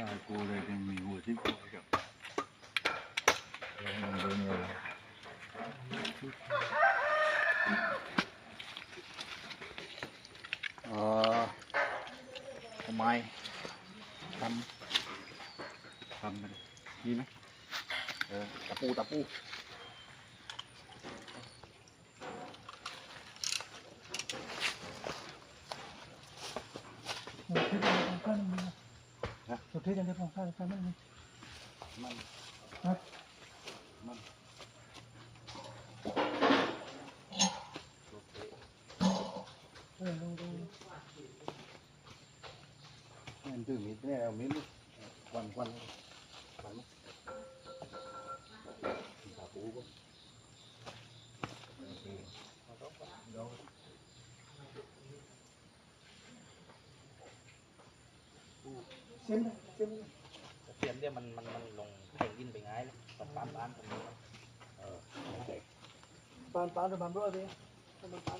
ถ้ากูเลยเป็นมีหัวที่กูกับมันเป็ เออทำไมททำมันำดีไหมเออตะปูตะปูสุดที่จะได้ของข้าวข้าวไม่มีมันครับมันเออลงดูมันตื่นมิดเนี่ยเอามิดควันควันควันตะ เสียมเสียมเสียมเนี่ยมันมันมันลงแข่งดินไปง่ายเลยตามตามตรงนี้เออปานปานหรือปานด้วยดิปานปาน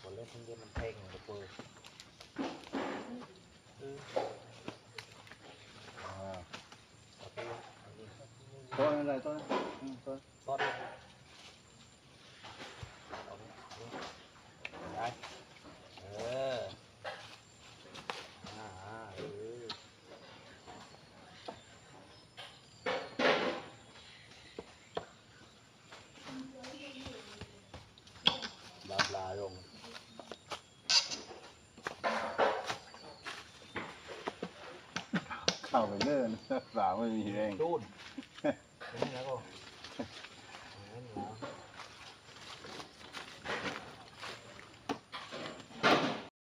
คนเล่นทั้งเดียมันแข่งกระเปืออ่าโอเคอันต้นอะไรต้นอืมต้น เอาลาลง เข้าไปเลื่อนสาวไม่มีแรง รูดอย่นี้แล้วก็